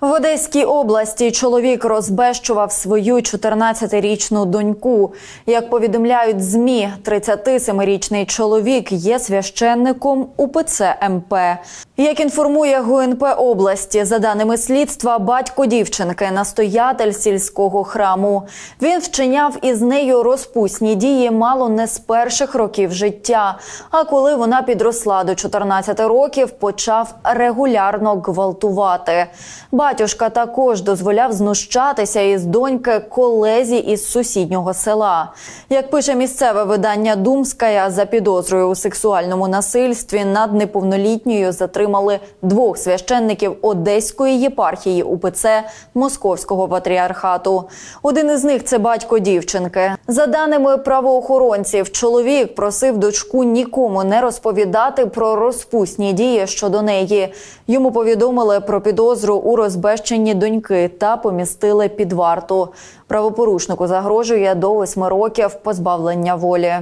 В Одеській області чоловік розбещував свою 14-річну доньку. Як повідомляють змі, 37-річний чоловік є священником УПЦ МП. Як інформує ГУНП області, за даними слідства, батько дівчинки настоятель сільського храму. Він вчиняв із нею розпусні дії мало не з перших років життя. А коли вона підросла до 14 років, почав регулярно гвалтувати. Батюшка також дозволяв знущатися із доньки колезі із сусіднього села. Як пише місцеве видання Думская, за підозрою у сексуальному насильстві над неповнолітньою затримали двох священників Одеської єпархії УПЦ Московського патріархату. Один із них це батько дівчинки. За даними правоохоронців, чоловік просив дочку нікому не розповідати про розпусні дії щодо неї. Йому повідомили про підозру у розбещенні доньки та помістили під варту. Правопорушнику загрожує до восьми років позбавлення волі.